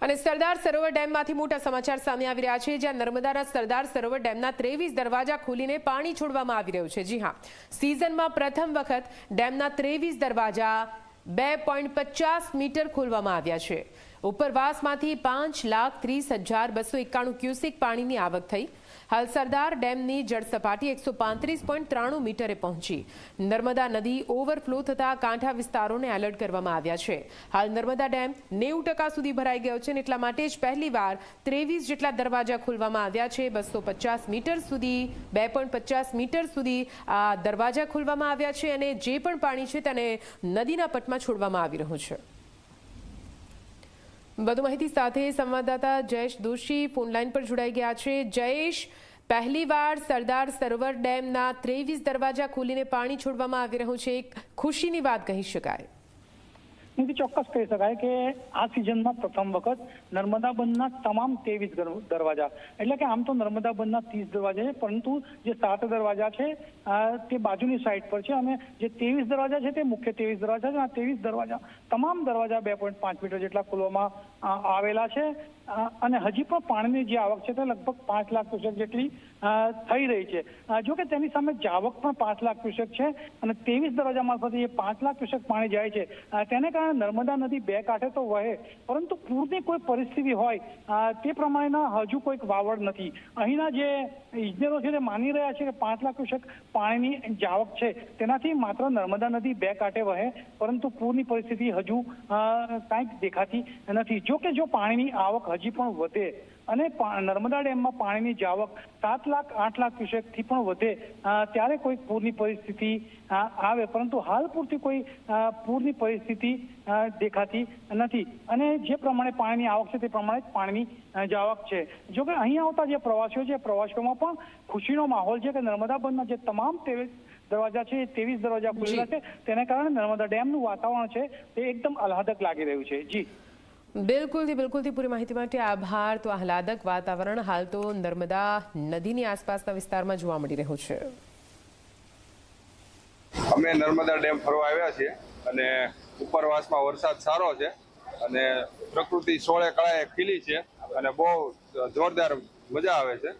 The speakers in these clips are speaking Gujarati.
અને સરદાર સરોવર ડેમમાંથી મોટા સમાચાર સામે આવી રહ્યા છે. જ્યાં નર્મદાના સરદાર સરોવર ડેમના ત્રેવીસ દરવાજા ખોલીને પાણી છોડવામાં આવી રહ્યું છે. જી હા, સિઝનમાં પ્રથમ વખત ડેમના ત્રેવીસ દરવાજા બે મીટર ખોલવામાં આવ્યા છે. ઉપરવાસમાંથી પાંચ લાખ ત્રીસ હજાર બસો એકાણું ક્યુસેક પાણીની આવક થઈ. હાલ સરદાર ડેમની જળ સપાટી એકસો પાંત્રીસ પોઈન્ટ ત્રાણું મીટરે પહોંચી. નર્મદા નદી ઓવરફ્લો થતા કાંઠા વિસ્તારોને એલર્ટ કરવામાં આવ્યા છે. હાલ નર્મદા ડેમ નેવું ટકા સુધી ભરાઈ ગયો છે એટલા માટે જ પહેલીવાર ત્રેવીસ જેટલા દરવાજા ખોલવામાં આવ્યા છે. બસો પચાસ મીટર સુધી, બે પોઈન્ટ પચાસ મીટર સુધી આ દરવાજા ખોલવામાં આવ્યા છે અને જે પણ પાણી છે તેને નદીના પટમાં છોડવામાં આવી રહ્યું છે. વધુ માહિતી સાથે સંવાદદાતા જયેશ દોશી ફોનલાઈન પર જોડાઈ ગયા છે. જયેશ પહેલીવાર સરદાર સરોવર ડેમના ત્રેવીસ દરવાજા ખોલીને પાણી છોડવામાં આવી રહ્યું છે. એક ખુશીની વાત કહી શકાય. એથી ચોક્કસ કહી શકાય કે આ સિઝનમાં પ્રથમ વખત નર્મદા બંધના તમામ ત્રેવીસ દરવાજા એટલે કે આમ તો નર્મદા બંધના ત્રીસ દરવાજા છે પરંતુ જે સાત દરવાજા છે તે બાજુની સાઈડ પર છે અને જે ત્રેવીસ દરવાજા છે તે મુખ્ય ત્રેવીસ દરવાજા છે આ ત્રેવીસ દરવાજા તમામ દરવાજા બે પોઈન્ટ પાંચ મીટર જેટલા ખોલવામાં આવેલા છે અને હજી પણ પાણીની જે આવક છે તે લગભગ પાંચ લાખ ક્યુસેક જેટલી થઈ રહી છે જો કે તેની સામે જાવક પણ પાંચ લાખ ક્યુસેક છે અને ત્રેવીસ દરવાજા મારફતે એ પાંચ લાખ ક્યુસેક પાણી જાય છે તેને કારણે નર્મદા નદી બે કાંઠે તો વહે, પરંતુ પૂરની કોઈ પરિસ્થિતિ હોય તે પ્રમાણેના હજુ કોઈક વાવડ નથી. અહીંના જે ઇજનેરો છે તે માની રહ્યા છે કે પાંચ લાખ ક્યુસેક પાણીની જાવક છે. તેનાથી માત્ર નર્મદા નદી બે કાંઠે વહે, પરંતુ પૂરની પરિસ્થિતિ હજુ કાંઈક દેખાતી નથી. જો કે જો પાણીની આવક હજી પણ વધે અને નર્મદા ડેમમાં પાણીની જાવક સાત લાખ આઠ લાખ ક્યુસેકથી પણ વધે. ત્યારે કોઈ પૂરની પરિસ્થિતિ આવે. પરંતુ હાલ પૂરતી કોઈ પૂરની પરિસ્થિતિ દેખાતી નથી. અને જે પ્રમાણે પાણીની આવક છે તે પ્રમાણે જ પાણીની જાવક છે. જો કે અહીં આવતા જે પ્રવાસીઓ છે પ્રવાસીઓમાં પણ ખુશીનો માહોલ છે કે નર્મદા બંધના જે તમામ દરવાજા છે એ ત્રેવીસ દરવાજા ખુલેલા છે. તેને કારણે નર્મદા ડેમનું વાતાવરણ છે તે એકદમ આહલાદક લાગી રહ્યું છે. જી. બિલકુલથી બિલકુલથી પૂરી માહિતી માટે આભાર. તો આહલાદક વાતાવરણ હાલ તો નર્મદા નદીની આસપાસના વિસ્તારમાં જોવા મળી રહ્યું છે. અમે નર્મદા ડેમ ફરવા આવ્યા છીએ અને ઉપરવાસમાં વરસાદ સારો છે અને પ્રકૃતિ સોળે કળાએ ખીલી છે અને બહુ જોરદાર મજા આવે છે.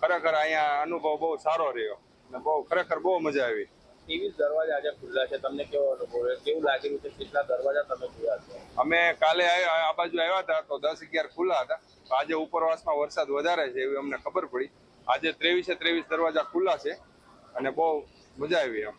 ખરેખર અહીંયા અનુભવ બહુ સારો રહ્યો અને બહુ ખરેખર બહુ મજા આવી. ત્રેવીસ દરવાજા આજે ખુલ્લા છે? તમને કેવો અનુભવ કેવું લાગી રહ્યું છે? કેટલા દરવાજા તમે જોયા છે? અમે કાલે આ બાજુ આવ્યા હતા તો દસ અગિયાર ખુલ્લા હતા. આજે ઉપરવાસમાં વરસાદ વધારે છે એવી અમને ખબર પડી. આજે ત્રેવીસે ત્રેવીસ દરવાજા ખુલ્લા છે અને બહુ મજા આવી એમ.